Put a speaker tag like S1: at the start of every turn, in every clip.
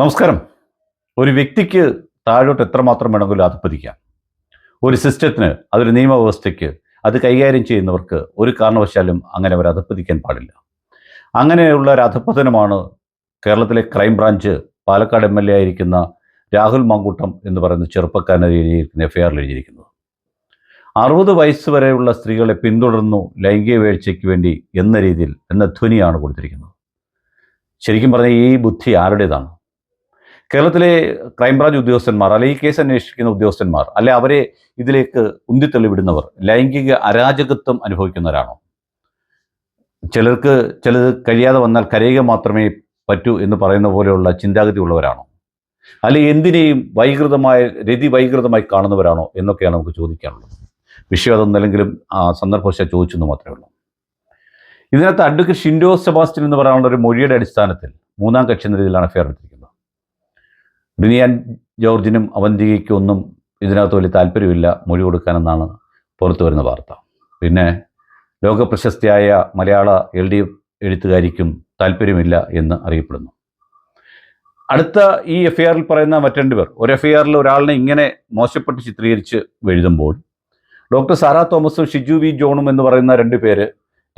S1: നമസ്കാരം. ഒരു വ്യക്തിക്ക് താഴോട്ട് എത്രമാത്രം വേണമെങ്കിലും അധപ്പതിക്കാം ഒരു സിസ്റ്റത്തിന് അതൊരു നിയമവ്യവസ്ഥയ്ക്ക് അത് കൈകാര്യം ചെയ്യുന്നവർക്ക് ഒരു കാരണവശാലും അങ്ങനെ അവർ അധപ്പതിക്കാൻ പാടില്ല. അങ്ങനെയുള്ള ഒരു അധപ്പതനമാണ് കേരളത്തിലെ crime branch Palakkad M L A ആയിരിക്കുന്ന രാഹുൽ മാങ്കൂട്ടം എന്ന് പറയുന്ന ചെറുപ്പക്കാരനെ എഴുതിയിരിക്കുന്ന എഫ് ഐ ആറിൽ എഴുതിയിരിക്കുന്നത്. അറുപത് വയസ്സ് വരെയുള്ള സ്ത്രീകളെ പിന്തുടർന്നു ലൈംഗിക വീഴ്ചയ്ക്ക് വേണ്ടി എന്ന രീതിയിൽ എന്ന ധ്വനിയാണ് കൊടുത്തിരിക്കുന്നത്. ശരിക്കും പറഞ്ഞാൽ ഈ ബുദ്ധി ആരുടേതാണ്? കേരളത്തിലെ ക്രൈംബ്രാഞ്ച് ഉദ്യോഗസ്ഥന്മാർ അല്ലെങ്കിൽ കേസ് അന്വേഷിക്കുന്ന ഉദ്യോഗസ്ഥന്മാർ അല്ലെ അവരെ ഇതിലേക്ക് ഉന്തിത്തള്ളിവിടുന്നവർ ലൈംഗിക അരാജകത്വം അനുഭവിക്കുന്നവരാണോ? ചിലർക്ക് ചിലത് കഴിയാതെ വന്നാൽ കരയുക മാത്രമേ പറ്റൂ എന്ന് പറയുന്ന പോലെയുള്ള ചിന്താഗതി ഉള്ളവരാണോ? അല്ലെ എന്തിനേയും വൈകൃതമായ രതി വൈകൃതമായി കാണുന്നവരാണോ എന്നൊക്കെയാണ് നമുക്ക് ചോദിക്കാനുള്ളത്. വിഷയം അതൊന്നല്ലെങ്കിലും സന്ദർഭവശാൽ ചോദിച്ചെന്ന് മാത്രമേ ഉള്ളൂ. ഇതിനകത്ത് അഡ്വക്കേറ്റ് ഷിൻഡോ സെബാസ്റ്റ്യൻ എന്ന് പറയാനുള്ള ഒരു മൊഴിയുടെ അടിസ്ഥാനത്തിൽ മൂന്നാം കക്ഷി എന്ന രീതിയിലാണ് ഫെയർ എടുത്തിരിക്കുന്നത്. റിനിയാൻ ജോർജിനും അവന്തികയ്ക്കും ഒന്നും ഇതിനകത്ത് വലിയ താല്പര്യമില്ല. മൊഴി കൊടുക്കാനെന്നാണ് പുറത്തു വരുന്ന വാർത്ത. പിന്നെ ലോകപ്രശസ്തിയായ മലയാള എൽ ഡി എഫ് എഴുത്തുകാരിക്കും താല്പര്യമില്ല എന്ന് അറിയപ്പെടുന്നു. അടുത്ത ഈ എഫ് ഐ ആറിൽ പറയുന്ന മറ്റു പേർ. ഒരു എഫ് ഐ ആറിൽ ഒരാളിനെ ഇങ്ങനെ മോശപ്പെട്ട് ചിത്രീകരിച്ച് എഴുതുമ്പോൾ ഡോക്ടർ സാറാ തോമസും ഷിജു വി ജോണും എന്ന് പറയുന്ന രണ്ട് പേര്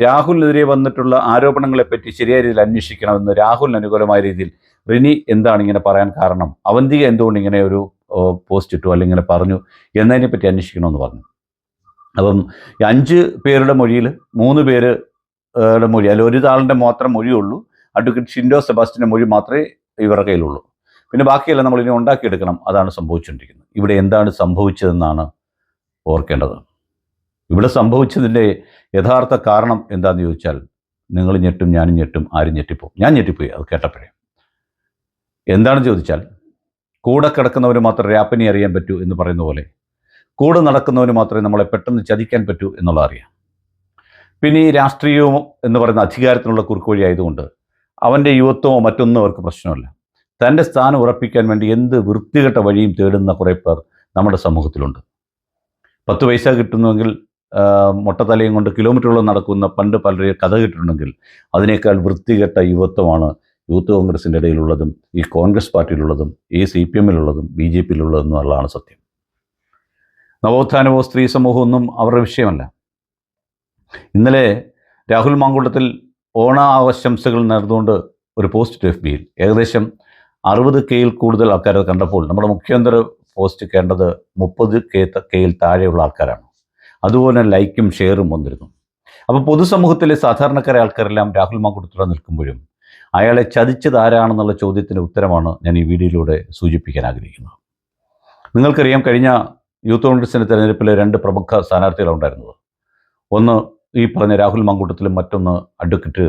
S1: രാഹുലിനെതിരെ വന്നിട്ടുള്ള ആരോപണങ്ങളെപ്പറ്റി ശരിയായ രീതിയിൽ അന്വേഷിക്കണമെന്ന് രാഹുലിന് അനുകൂലമായ രീതിയിൽ റിനി എന്താണ് ഇങ്ങനെ പറയാൻ കാരണം? അവന്തിക എന്തുകൊണ്ട് ഇങ്ങനെ ഒരു പോസ്റ്റ് ഇട്ടു അല്ലെങ്കിൽ ഇങ്ങനെ പറഞ്ഞു? എന്നതിനെ പറ്റി അന്വേഷിക്കണമെന്ന് പറഞ്ഞു. അപ്പം അഞ്ച് പേരുടെ മൊഴിയിൽ മൂന്ന് പേര് മൊഴി അല്ല ഒരു താളിന്റെ മാത്രം മൊഴിയുള്ളൂ. അഡ്വക്കേറ്റ് ഷിൻഡോ സെബാസ്റ്റിന്റെ മൊഴി മാത്രമേ ഇവരുടെ കയ്യിലുള്ളൂ. പിന്നെ ബാക്കിയെല്ലാം നമ്മൾ ഇനി ഉണ്ടാക്കിയെടുക്കണം. അതാണ് സംഭവിച്ചുകൊണ്ടിരിക്കുന്നത്. ഇവിടെ എന്താണ് സംഭവിച്ചതെന്നാണ് ഓർക്കേണ്ടത്. ഇവിടെ സംഭവിച്ചതിന്റെ യഥാർത്ഥ കാരണം എന്താണെന്ന് ചോദിച്ചാൽ നിങ്ങൾ ഞെട്ടും ഞാനും ഞെട്ടും ആരും ഞെട്ടിപ്പോവും. ഞാൻ ഞെട്ടിപ്പോയി അത് കേട്ടപ്പോഴേ. എന്താണെന്ന് ചോദിച്ചാൽ കൂടെ കിടക്കുന്നവന് മാത്രം രാപ്പനി അറിയാൻ പറ്റൂ എന്ന് പറയുന്ന പോലെ കൂടെ നടക്കുന്നവന് മാത്രമേ നമ്മളെ പെട്ടെന്ന് ചതിക്കാൻ പറ്റൂ എന്നുള്ള അറിയാം. പിന്നെ ഈ രാഷ്ട്രീയവും എന്ന് പറയുന്ന അധികാരത്തിനുള്ള കുറുക്കുവഴി ആയതുകൊണ്ട് അവന്റെ യുവത്വമോ മറ്റൊന്നും അവർക്ക് പ്രശ്നമല്ല. തന്റെ സ്ഥാനം ഉറപ്പിക്കാൻ വേണ്ടി എന്ത് വൃത്തികെട്ട വഴിയും തേടുന്ന കുറേ പേർ നമ്മുടെ സമൂഹത്തിലുണ്ട്. പത്ത് പൈസ കിട്ടുന്നുവെങ്കിൽ മുട്ടത്തലയും കൊണ്ട് കിലോമീറ്ററുകൾ നടക്കുന്ന പണ്ട് പലരെയും കഥ കിട്ടിയിട്ടുണ്ടെങ്കിൽ അതിനേക്കാൾ വൃത്തികെട്ട യുവത്വമാണ് യൂത്ത് കോൺഗ്രസിന്റെ ഇടയിലുള്ളതും ഈ കോൺഗ്രസ് പാർട്ടിയിലുള്ളതും ഈ സി പി എമ്മിലുള്ളതും ബി ജെ പിയിലുള്ളതും എന്നുള്ളതാണ് സത്യം. നവോത്ഥാനമോ സ്ത്രീ സമൂഹമൊന്നും അവരുടെ വിഷയമല്ല. ഇന്നലെ രാഹുൽ മാങ്കൂട്ടത്തിൽ ഓണ ആശംസകൾ നേർന്നുകൊണ്ട് ഒരു പോസ്റ്റ് എഫ് ബിയിൽ ഏകദേശം അറുപത് കെയിൽ കൂടുതൽ ആൾക്കാർ കണ്ടപ്പോൾ നമ്മുടെ മുഖ്യമന്ത്രി പോസ്റ്റ് കേണ്ടത് മുപ്പത് കെ കെയിൽ താഴെയുള്ള ആൾക്കാരാണ്. അതുപോലെ ലൈക്കും ഷെയറും വന്നിരുന്നു. അപ്പോൾ പൊതുസമൂഹത്തിലെ സാധാരണക്കാരെ ആൾക്കാരെല്ലാം രാഹുൽ മാങ്കൂട്ടത്തോടെ നിൽക്കുമ്പോഴും അയാളെ ചതിച്ചത് ആരാണെന്നുള്ള ചോദ്യത്തിന് ഉത്തരമാണ് ഞാൻ ഈ വീഡിയോയിലൂടെ സൂചിപ്പിക്കാൻ ആഗ്രഹിക്കുന്നത്. നിങ്ങൾക്കറിയാം കഴിഞ്ഞ യൂത്ത് കോൺഗ്രസിന്റെ തെരഞ്ഞെടുപ്പിലെ രണ്ട് പ്രമുഖ സ്ഥാനാർത്ഥികളുണ്ടായിരുന്നത്. ഒന്ന് ഈ പറഞ്ഞ രാഹുൽ മാങ്കൂട്ടത്തിലും മറ്റൊന്ന് അഡ്വക്കറ്റ്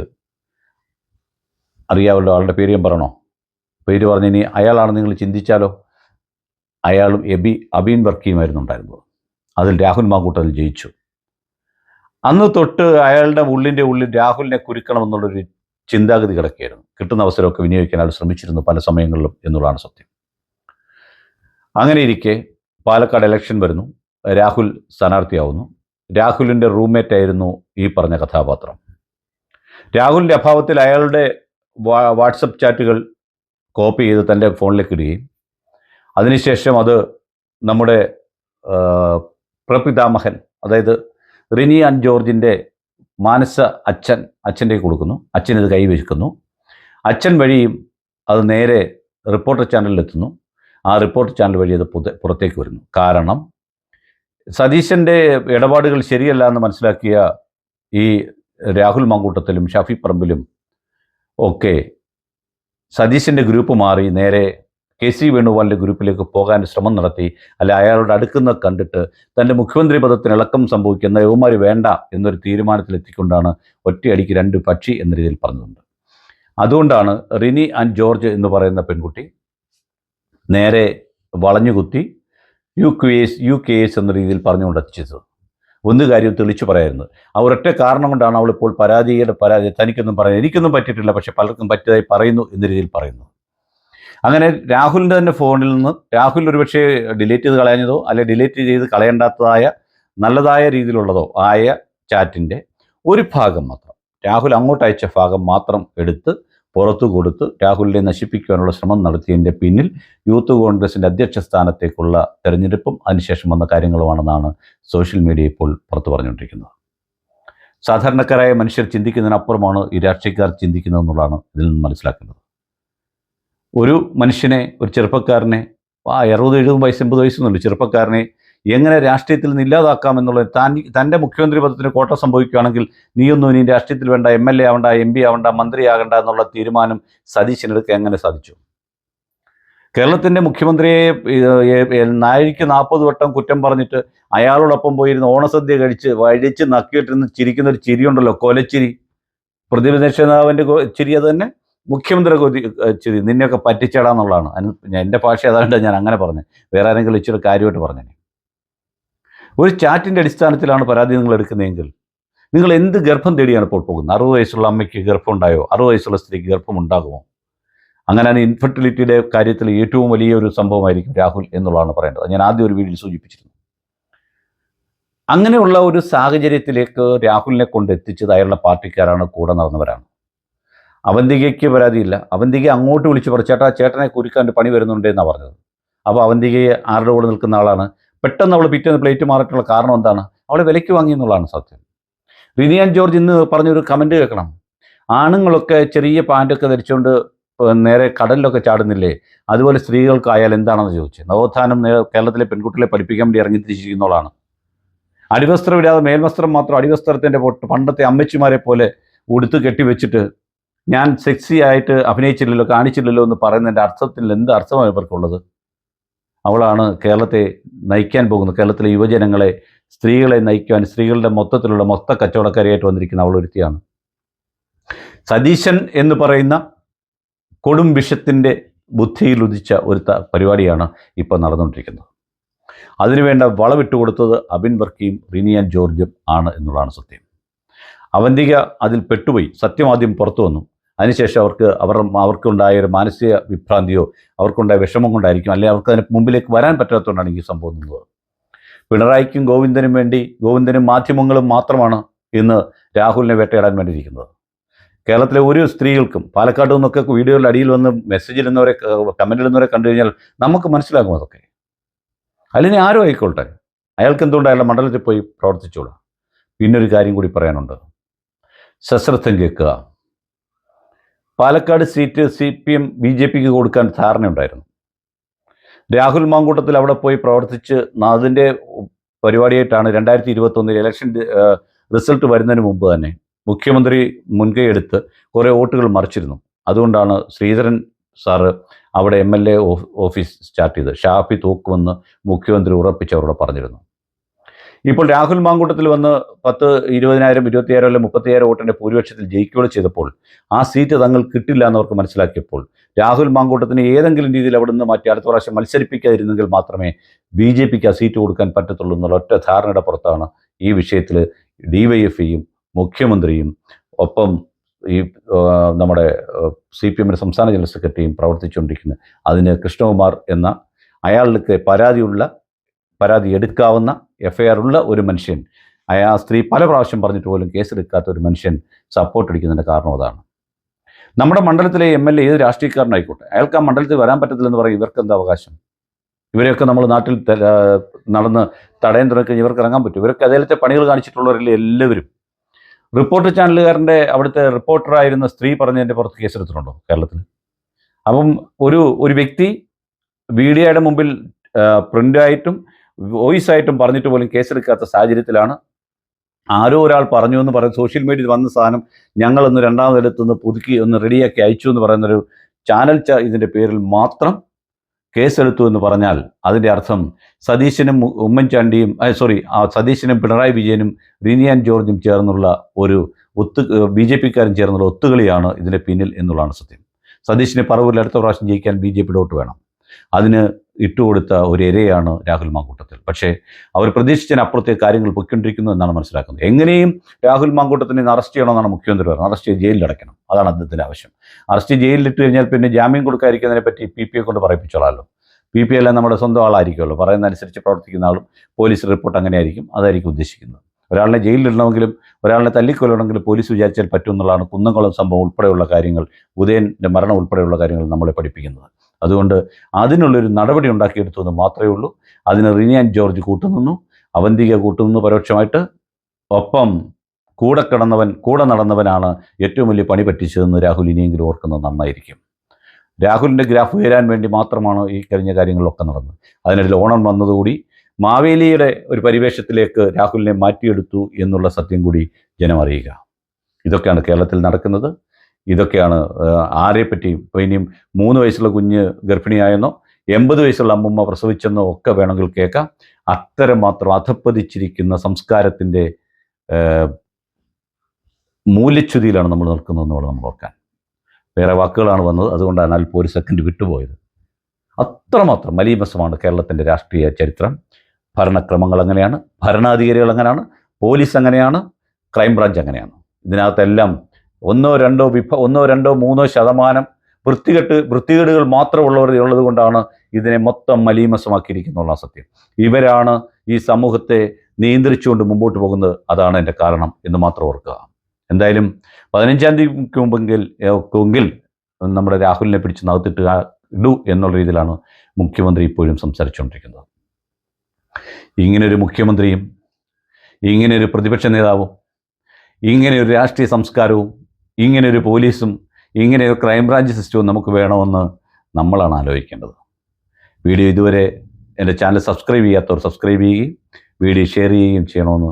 S1: അറിയാമല്ലോ ആളുടെ പേര് ഞാൻ പറയണോ? പേര് പറഞ്ഞ് ഇനി അയാളാണ് നിങ്ങൾ ചിന്തിച്ചാലോ? അയാളും എബി അബീൻ വർക്കിയുമായിരുന്നു ഉണ്ടായിരുന്നത്. അതിൽ രാഹുൽ മാങ്കൂട്ടത്തിൽ ജയിച്ചു. അന്ന് തൊട്ട് അയാളുടെ ഉള്ളിന്റെ ഉള്ളിൽ രാഹുലിനെ കുരുക്കണമെന്നുള്ളൊരു ചിന്താഗതി കിടക്കുകയായിരുന്നു. കിട്ടുന്ന അവസരമൊക്കെ വിനിയോഗിക്കാൻ ശ്രമിച്ചിരുന്നു പല സമയങ്ങളിലും എന്നുള്ളതാണ് സത്യം. അങ്ങനെ ഇരിക്കെ പാലക്കാട് ഇലക്ഷൻ വരുന്നു. രാഹുൽ സ്ഥാനാർത്ഥിയാവുന്നു. രാഹുലിന്റെ റൂംമേറ്റ് ആയിരുന്നു ഈ പറഞ്ഞ കഥാപാത്രം. രാഹുലിന്റെ അഭാവത്തിൽ അയാളുടെ വാട്സപ്പ് ചാറ്റുകൾ കോപ്പി ചെയ്ത് തന്റെ ഫോണിലേക്ക് ഇടുകയും അതിനുശേഷം അത് നമ്മുടെ പ്രപിതാമഹൻ അതായത് റിനി ആൻഡ് ജോർജിന്റെ മാനസ അച്ഛൻ അച്ഛന്റെ കൊടുക്കുന്നു. അച്ഛൻ ഇത് കൈവരിക്കുന്നു അച്ഛൻ വഴിയും അത് നേരെ റിപ്പോർട്ടർ ചാനലിലെത്തുന്നു ആ റിപ്പോർട്ടർ ചാനൽ വഴി അത് പുറത്തേക്ക് വരുന്നു. കാരണം സതീശന്റെ ഇടപാടുകൾ ശരിയല്ല എന്ന് മനസ്സിലാക്കിയ ഈ രാഹുൽ മങ്കൂട്ടത്തിലും ഷാഫി പറമ്പിലും ഒക്കെ സതീശന്റെ ഗ്രൂപ്പ് മാറി നേരെ കെ സി വേണുഗോപാലിന്റെ ഗ്രൂപ്പിലേക്ക് പോകാൻ ശ്രമം നടത്തി അല്ല അയാളുടെ അടുക്കുന്ന കണ്ടിട്ട് തന്റെ മുഖ്യമന്ത്രി പദത്തിന് ഇളക്കം സംഭവിക്കുന്ന യുവമാർ വേണ്ട എന്നൊരു തീരുമാനത്തിലെത്തിക്കൊണ്ടാണ് ഒറ്റയടിക്ക് രണ്ട് പക്ഷി എന്ന രീതിയിൽ പറഞ്ഞിട്ടുണ്ട് അതുകൊണ്ടാണ് റിനി ആൻഡ് ജോർജ് എന്ന് പറയുന്ന പെൺകുട്ടി നേരെ വളഞ്ഞുകുത്തി U K S U K S എന്ന രീതിയിൽ പറഞ്ഞുകൊണ്ട് എത്തിച്ചത്. ഒന്ന് കാര്യം തെളിച്ചു പറയായിരുന്നു. ആ ഒരൊറ്റ കാരണം കൊണ്ടാണ് അവളിപ്പോൾ പരാതിയുടെ പരാതി തനിക്കൊന്നും പറയാൻ എനിക്കൊന്നും പറ്റിയിട്ടില്ല പക്ഷെ പലർക്കും പറ്റിയതായി പറയുന്നു എന്ന രീതിയിൽ പറയുന്നു. അങ്ങനെ രാഹുലിന്റെ തന്നെ ഫോണിൽ നിന്ന് രാഹുൽ ഒരുപക്ഷെ ഡിലീറ്റ് ചെയ്ത് കളയാഞ്ഞതോ അല്ലെ ഡിലീറ്റ് ചെയ്ത് കളയേണ്ടാത്തതായ നല്ലതായ രീതിയിലുള്ളതോ ആയ ചാറ്റിന്റെ ഒരു ഭാഗം മാത്രം. രാഹുൽ അങ്ങോട്ട് അയച്ച ഭാഗം മാത്രം എടുത്ത് പുറത്തു കൊടുത്ത് രാഹുലിനെ നശിപ്പിക്കാനുള്ള ശ്രമം നടത്തിയതിന്റെ പിന്നിൽ യൂത്ത് കോൺഗ്രസിന്റെ അധ്യക്ഷ സ്ഥാനത്തേക്കുള്ള തെരഞ്ഞെടുപ്പും അതിനുശേഷം വന്ന കാര്യങ്ങളുമാണെന്നാണ് സോഷ്യൽ മീഡിയ ഇപ്പോൾ പുറത്തു പറഞ്ഞുകൊണ്ടിരിക്കുന്നത്. സാധാരണക്കാരായ മനുഷ്യർ ചിന്തിക്കുന്നതിനപ്പുറമാണ് ഈ രാഷ്ട്രീയക്കാർ ചിന്തിക്കുന്നതെന്നുള്ളതാണ് ഇതിൽ നിന്ന് മനസ്സിലാക്കുന്നത് ഒരു മനുഷ്യനെ ഒരു ചെറുപ്പക്കാരനെ ആ അറുപത് എഴുപത് വയസ്സ് എൺപത് വയസ്സൊന്നുമില്ല ചെറുപ്പക്കാരനെ എങ്ങനെ രാഷ്ട്രീയത്തിൽ നിന്ന് ഇല്ലാതാക്കാം എന്നുള്ളത് താൻ തന്റെ മുഖ്യമന്ത്രി പദത്തിന് കോട്ട സംഭവിക്കുകയാണെങ്കിൽ നീയൊന്നും ഇനി രാഷ്ട്രീയത്തിൽ വേണ്ട എം എൽ എ ആവണ്ട എം പി ആവണ്ട മന്ത്രി ആകണ്ട എന്നുള്ള തീരുമാനം സതീശനെടുക്കാൻ എങ്ങനെ സാധിച്ചു? കേരളത്തിന്റെ മുഖ്യമന്ത്രിയെ നായിക്ക് നാൽപ്പത് വട്ടം കുറ്റം പറഞ്ഞിട്ട് അയാളോടൊപ്പം പോയിരുന്ന് ഓണസദ്യ കഴിച്ച് വഴിച്ച് നക്കിയിട്ടിരുന്ന് ചിരിക്കുന്ന ഒരു ചിരിയുണ്ടല്ലോ കൊലച്ചിരി. പ്രതിപക്ഷ നേതാവിന്റെ ചിരി അത് തന്നെ? മുഖ്യമന്ത്രി ചിരി നിന്നെയൊക്കെ പറ്റിച്ചേടാന്നുള്ളതാണ്. അതിന് എന്റെ ഭാഷ അതാണ്ട് ഞാൻ അങ്ങനെ പറഞ്ഞു. വേറെ ആരെങ്കിലും ഇച്ചിരി കാര്യമായിട്ട് പറഞ്ഞേ ഒരു ചാറ്റിന്റെ അടിസ്ഥാനത്തിലാണ് പരാതി നിങ്ങൾ എടുക്കുന്നതെങ്കിൽ നിങ്ങൾ എന്ത് ഗർഭം തേടിയാണ് ഇപ്പോൾ പോകുന്നത്? അറുപത് വയസ്സുള്ള അമ്മയ്ക്ക് ഗർഭം ഉണ്ടായോ അറുപത് വയസ്സുള്ള സ്ത്രീക്ക് ഗർഭം ഉണ്ടാകുമോ അങ്ങനെയാണ് ഇൻഫെർട്ടിലിറ്റിയുടെ കാര്യത്തിൽ ഏറ്റവും വലിയ ഒരു സംഭവമായിരിക്കും രാഹുൽ എന്നുള്ളതാണ് പറയേണ്ടത്. ഞാൻ ആദ്യം ഒരു വീഡിയോയിൽ സൂചിപ്പിച്ചിരുന്നു. അങ്ങനെയുള്ള ഒരു സാഹചര്യത്തിലേക്ക് രാഹുലിനെ കൊണ്ട് എത്തിച്ചത് അയാളുടെ പാർട്ടിക്കാരാണ് കൂടെ നടന്നവരാണ്. അവന്തികയ്ക്ക് പരാതിയില്ല. അവന്തിക അങ്ങോട്ട് വിളിച്ച് പറഞ്ഞു ചേട്ടാ ചേട്ടനെ കുരുക്കാന്റെ പണി വരുന്നുണ്ട് എന്നാണ് പറഞ്ഞത്. അപ്പോൾ അവന്തികയെ ആരുടെ കൂടെ നിൽക്കുന്ന ആളാണ്. പെട്ടെന്ന് അവൾ പിറ്റേന്ന് പ്ലേറ്റ് മാറിയിട്ടുള്ള കാരണം എന്താണ്? അവളെ വിലയ്ക്ക് വാങ്ങി എന്നുള്ളതാണ് സത്യം. റിനിയാൻ ജോർജ് ഇന്ന് പറഞ്ഞൊരു കമന്റ് കേൾക്കണം. ആണുങ്ങളൊക്കെ ചെറിയ പാന്റൊക്കെ ധരിച്ചുകൊണ്ട് നേരെ കടലിലൊക്കെ ചാടുന്നില്ലേ? അതുപോലെ സ്ത്രീകൾക്കായാൽ എന്താണെന്ന് ചോദിച്ചു. നവോത്ഥാനം കേരളത്തിലെ പെൺകുട്ടികളെ പഠിപ്പിക്കാൻ വേണ്ടി ഇറങ്ങിത്തിരിച്ചിരിക്കുന്നവളാണ് അടിവസ്ത്രം ഇടാതെ മേൽവസ്ത്രം മാത്രം അടിവസ്ത്രത്തിന്റെ പണ്ടത്തെ അമ്മച്ചിമാരെ പോലെ ഉടുത്ത് കെട്ടിവെച്ചിട്ട് ഞാൻ സെക്സി ആയിട്ട് അഭിനയിച്ചില്ലല്ലോ കാണിച്ചില്ലല്ലോ എന്ന് പറയുന്നതിന്റെ അർത്ഥത്തിൽ എന്ത് അർത്ഥമാണ് ഇവർക്കുള്ളത്? അവളാണ് കേരളത്തെ നയിക്കാൻ പോകുന്നത്. കേരളത്തിലെ യുവജനങ്ങളെ സ്ത്രീകളെ നയിക്കുവാൻ സ്ത്രീകളുടെ മൊത്തത്തിലുള്ള മൊത്ത കച്ചവടക്കാരിയായിട്ട് വന്നിരിക്കുന്ന അവളൊരുത്തിയാണ് സതീശൻ എന്ന് പറയുന്ന കൊടും വിഷത്തിന്റെ ബുദ്ധിയിൽ ഉദിച്ച ഒരു പരിപാടിയാണ് ഇപ്പോൾ നടന്നുകൊണ്ടിരിക്കുന്നത്. അതിനുവേണ്ട വളവിട്ട് കൊടുത്തത് അബിൻ വർക്കിയും റിനിയൻ ജോർജും ആണ് എന്നുള്ളതാണ് സത്യം. അവന്തിക അതിൽ പെട്ടുപോയി. സത്യം ആദ്യം പുറത്തു വന്നു. അതിനുശേഷം അവർക്ക് അവർ അവർക്കുണ്ടായ ഒരു മാനസിക വിഭ്രാന്തിയോ അവർക്കുണ്ടായ വിഷമം കൊണ്ടായിരിക്കും. അല്ലെങ്കിൽ അവർക്ക് അതിന് മുമ്പിലേക്ക് വരാൻ പറ്റാത്തതുകൊണ്ടാണ് ഈ സംഭവം നിന്നത് പിണറായിക്കും ഗോവിന്ദനും വേണ്ടി ഗോവിന്ദനും മാധ്യമങ്ങളും മാത്രമാണ് ഇന്ന് രാഹുലിനെ വേട്ടയാടാൻ വേണ്ടിയിരിക്കുന്നത്. കേരളത്തിലെ ഒരു സ്ത്രീകൾക്കും പാലക്കാട് നിന്നൊക്കെ വീഡിയോയുടെ അടിയിൽ വന്ന് മെസ്സേജ് ഇടുന്നവരെ കമന്റ് ഇടുന്നവരെ കണ്ടു കഴിഞ്ഞാൽ നമുക്ക് മനസ്സിലാകും അതൊക്കെ. അല്ലെങ്കിൽ ആരും ആയിക്കോട്ടെ. അയാൾക്ക് എന്തുകൊണ്ട് അയാളുടെ മണ്ഡലത്തിൽ പോയി പ്രവർത്തിച്ചോളാം പിന്നൊരു കാര്യം കൂടി പറയാനുണ്ട്. സശ്രദ്ധം കേൾക്കുക. Palakkad seat C P M B J പിക്ക് കൊടുക്കാൻ ധാരണയുണ്ടായിരുന്നു. രാഹുൽ മാങ്കൂട്ടത്തിൽ അവിടെ പോയി പ്രവർത്തിച്ച് അതിന്റെ പരിപാടിയായിട്ടാണ് രണ്ടായിരത്തി ഇരുപത്തൊന്നിൽ ഇലക്ഷൻ റിസൾട്ട് വരുന്നതിന് മുമ്പ് തന്നെ മുഖ്യമന്ത്രി മുൻകൈ കുറേ വോട്ടുകൾ മറിച്ചിരുന്നു. അതുകൊണ്ടാണ് ശ്രീധരൻ സാറ് അവിടെ M L A office start ചെയ്ത് ഷാഫി തൂക്കുമെന്ന് മുഖ്യമന്ത്രി ഉറപ്പിച്ച് അവരോട് പറഞ്ഞിരുന്നു. ഇപ്പോൾ രാഹുൽ മാങ്കൂട്ടത്തിൽ വന്ന് പത്ത് ഇരുപതിനായിരം ഇരുപത്തിയായിരം അല്ലെങ്കിൽ മുപ്പത്തിയായിരം വോട്ടിന്റെ ഭൂരിപക്ഷത്തിൽ ജയിക്കുകയോ ചെയ്തപ്പോൾ ആ സീറ്റ് തങ്ങൾ കിട്ടില്ല എന്നവർക്ക് മനസ്സിലാക്കിയപ്പോൾ രാഹുൽ മാങ്കൂട്ടത്തിന് ഏതെങ്കിലും രീതിയിൽ അവിടെ നിന്ന് മാറ്റി അടുത്ത പ്രാവശ്യം മത്സരിപ്പിക്കാതിരുന്നെങ്കിൽ മാത്രമേ ബി ജെ പിക്ക് ആ സീറ്റ് കൊടുക്കാൻ പറ്റത്തുള്ളൂ എന്നുള്ള ഒറ്റ ധാരണയുടെ പുറത്താണ് ഈ വിഷയത്തിൽ ഡി വൈ എഫ് ഇയും മുഖ്യമന്ത്രിയും ഒപ്പം ഈ നമ്മുടെ സി പി എമ്മിന്റെ സംസ്ഥാന ജനറൽ സെക്രട്ടറിയും പ്രവർത്തിച്ചുകൊണ്ടിരിക്കുന്നത് അതിന് കൃഷ്ണകുമാർ എന്ന അയാളുടെ പരാതിയുള്ള പരാതി എടുക്കാവുന്ന എഫ് ഐ ആർ ഉള്ള ഒരു മനുഷ്യൻ അയാ സ്ത്രീ പല പ്രാവശ്യം പറഞ്ഞിട്ട് പോലും കേസെടുക്കാത്ത ഒരു മനുഷ്യൻ സപ്പോർട്ട് അടിക്കുന്നതിന്റെ കാരണം അതാണ്. നമ്മുടെ മണ്ഡലത്തിലെ എം എൽ എ ഏത് രാഷ്ട്രീയക്കാരനായിക്കോട്ടെ അയാൾക്ക് ആ മണ്ഡലത്തിൽ വരാൻ പറ്റത്തില്ലെന്ന് പറയും ഇവർക്ക് എന്താ അവകാശം? ഇവരെയൊക്കെ നമ്മൾ നാട്ടിൽ നടന്ന് തടയാൻ തുടങ്ങി ഇവർക്ക് ഇറങ്ങാൻ പറ്റും. ഇവർക്ക് അതേലത്തെ പണികൾ കാണിച്ചിട്ടുള്ളവരല്ലേ എല്ലാവരും? റിപ്പോർട്ടർ ചാനലുകാരന്റെ അവിടുത്തെ റിപ്പോർട്ടറായിരുന്ന സ്ത്രീ പറഞ്ഞതിന്റെ പുറത്ത് കേസെടുത്തിട്ടുണ്ടോ കേരളത്തിൽ? അപ്പം ഒരു ഒരു വ്യക്തി മീഡിയയുടെ മുമ്പിൽ പ്രിന്റായിട്ടും വോയിസ് ആയിട്ടും പറഞ്ഞിട്ട് പോലും കേസെടുക്കാത്ത സാഹചര്യത്തിലാണ്. ആരോ ഒരാൾ പറഞ്ഞു എന്ന് പറയുന്നത് സോഷ്യൽ മീഡിയയിൽ വന്ന സാധനം ഞങ്ങളൊന്ന് രണ്ടാമതെടുത്തൊന്ന് പുതുക്കി ഒന്ന് റെഡിയാക്കി അയച്ചു എന്ന് പറയുന്നൊരു ചാനൽ ച ഇതിന്റെ പേരിൽ മാത്രം കേസെടുത്തു എന്ന് പറഞ്ഞാൽ അതിന്റെ അർത്ഥം സതീശനും ഉമ്മൻചാണ്ടിയും സോറി ആ സതീശനും പിണറായി വിജയനും റിനിയാൻ ജോർജും ചേർന്നുള്ള ഒരു ഒത്തു ബി ജെ പിക്കാരും ചേർന്നുള്ള ഒത്തുകളിയാണ് ഇതിന്റെ പിന്നിൽ എന്നുള്ളതാണ് സത്യം. സതീശിനെ പറവൂരിൽ അടുത്ത പ്രാവശ്യം ജയിക്കാൻ ബി ജെ പി ഡോട്ട് വേണം. അതിന് ഇട്ടുകൊടുത്ത ഒരു ഇരയാണ് രാഹുൽ മാങ്കൂട്ടത്തിൽ. പക്ഷേ അവർ പ്രതീക്ഷിച്ചതിനപ്പുറത്തെ കാര്യങ്ങൾ പൊയ്ക്കൊണ്ടിരിക്കുന്നു എന്നാണ് മനസ്സിലാക്കുന്നത്. എങ്ങനെയും രാഹുൽ മാങ്കൂട്ടത്തിനെ അറസ്റ്റ് ചെയ്യണമെന്നാണ് മുഖ്യമന്ത്രി പറഞ്ഞത്. അറസ്റ്റ് ചെയ്ത് ജയിലിൽ അടയ്ക്കണം. അതാണ് അദ്ദേഹത്തിന്റെ ആവശ്യം. അറസ്റ്റ് ജയിലിലിട്ട് കഴിഞ്ഞാൽ പിന്നെ ജാമ്യം കൊടുക്കാതിരിക്കുന്നതിനെ പറ്റി പി പി എ കൊണ്ട് പറയിപ്പിച്ചോളാമല്ലോ പി പി എല്ലാം നമ്മുടെ സ്വന്തം ആളായിരിക്കുമല്ലോ. പറയുന്നതനുസരിച്ച് പ്രവർത്തിക്കുന്ന ആളും പോലീസ് റിപ്പോർട്ട് അങ്ങനെ ആയിരിക്കും അതായിരിക്കും ഉദ്ദേശിക്കുന്നത്. ഒരാളിനെ ജയിലിലിടണമെങ്കിലും ഒരാളിനെ തല്ലിക്കൊല്ലണമെങ്കിലും പോലീസ് വിചാരിച്ചാൽ പറ്റും എന്നുള്ളതാണ് കുന്നംകുളം സംഭവം ഉൾപ്പെടെയുള്ള കാര്യങ്ങൾ ഉദയന്റെ മരണം ഉൾപ്പെടെയുള്ള കാര്യങ്ങൾ നമ്മളെ പഠിപ്പിക്കുന്നത്. അതുകൊണ്ട് അതിനുള്ളൊരു നടപടി ഉണ്ടാക്കിയെടുത്തു എന്ന് മാത്രമേ ഉള്ളൂ. അതിന് റിനിയാൻ ജോർജ് കൂട്ടുനിന്നു. അവന്തിക കൂട്ടുനിന്നു പരോക്ഷമായിട്ട്. ഒപ്പം കൂടെ കിടന്നവൻ കൂടെ നടന്നവനാണ് ഏറ്റവും വലിയ പണി പറ്റിച്ചതെന്ന് രാഹുൽ ഇനിയെങ്കിലും ഓർക്കുന്നത് നന്നായിരിക്കും. രാഹുലിന്റെ ഗ്രാഫ് ഉയരാൻ വേണ്ടി മാത്രമാണ് ഈ കഴിഞ്ഞ കാര്യങ്ങളിലൊക്കെ നടന്നത്. അതിനിടയിൽ ഓണം വന്നതുകൂടി മാവേലിയുടെ ഒരു പരിവേഷത്തിലേക്ക് രാഹുലിനെ മാറ്റിയെടുത്തു എന്നുള്ള സത്യം കൂടി ജനം അറിയുക ഇതൊക്കെയാണ് കേരളത്തിൽ നടക്കുന്നത്. ഇതൊക്കെയാണ് ആരെപ്പറ്റി ഇപ്പോൾ ഇനിയും മൂന്ന് വയസ്സുള്ള കുഞ്ഞ് ഗർഭിണിയായെന്നോ എൺപത് വയസ്സുള്ള അമ്മുമ്മ പ്രസവിച്ചെന്നോ ഒക്കെ വേണമെങ്കിൽ കേൾക്കാം. അത്തരം മാത്രം അധപ്പതിച്ചിരിക്കുന്ന സംസ്കാരത്തിന്റെ മൂല്യച്യുതിയിലാണ് നമ്മൾ നിൽക്കുന്നതെന്ന് വേണം നമ്മൾ ഓർക്കാൻ. വേറെ വാക്കുകളാണ് വന്നത്. അതുകൊണ്ടാണ് അല്പം ഒരു സെക്കൻഡ് വിട്ടുപോയത്. അത്രമാത്രം മലീമസമാണ് കേരളത്തിന്റെ രാഷ്ട്രീയ ചരിത്രം. ഭരണക്രമങ്ങൾ അങ്ങനെയാണ്. ഭരണാധികാരികൾ അങ്ങനെയാണ്. പോലീസ് അങ്ങനെയാണ്. ക്രൈംബ്രാഞ്ച് അങ്ങനെയാണ്. ഇതിനകത്തെല്ലാം ഒന്നോ രണ്ടോ വിഭ ഒന്നോ രണ്ടോ മൂന്നോ ശതമാനം വൃത്തികെട്ട് വൃത്തികേടുകൾ മാത്രമുള്ളവർ ഉള്ളത് കൊണ്ടാണ് ഇതിനെ മൊത്തം മലീമസമാക്കിയിരിക്കുന്നുള്ള സത്യം. ഇവരാണ് ഈ സമൂഹത്തെ നിയന്ത്രിച്ചുകൊണ്ട് മുമ്പോട്ട് പോകുന്നത്. അതാണ് എന്റെ കാരണം എന്ന് മാത്രം ഓർക്കുക. എന്തായാലും പതിനഞ്ചാം തീയതിക്ക് മുമ്പെങ്കിൽ എങ്കിൽ നമ്മുടെ രാഹുലിനെ പിടിച്ച് നകത്തിട്ട് ഇടൂ എന്നുള്ള രീതിയിലാണ് മുഖ്യമന്ത്രി ഇപ്പോഴും സംസാരിച്ചുകൊണ്ടിരിക്കുന്നത്. ഇങ്ങനൊരു മുഖ്യമന്ത്രിയും ഇങ്ങനെയൊരു പ്രതിപക്ഷ നേതാവും ഇങ്ങനെയൊരു രാഷ്ട്രീയ സംസ്കാരവും ഇങ്ങനെയൊരു പോലീസും ഇങ്ങനെ ഒരു ക്രൈംബ്രാഞ്ച് സിസ്റ്റവും നമുക്ക് വേണമെന്ന് നമ്മളാണ് ആലോചിക്കേണ്ടത്. വീഡിയോ ഇതുവരെ എന്റെ ചാനൽ സബ്സ്ക്രൈബ് ചെയ്യാത്തവർ സബ്സ്ക്രൈബ് ചെയ്യുകയും വീഡിയോ ഷെയർ ചെയ്യുകയും ചെയ്യണമെന്ന്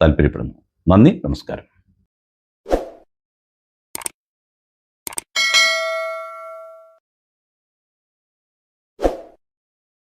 S1: താല്പര്യപ്പെടുന്നു. നന്ദി നമസ്കാരം.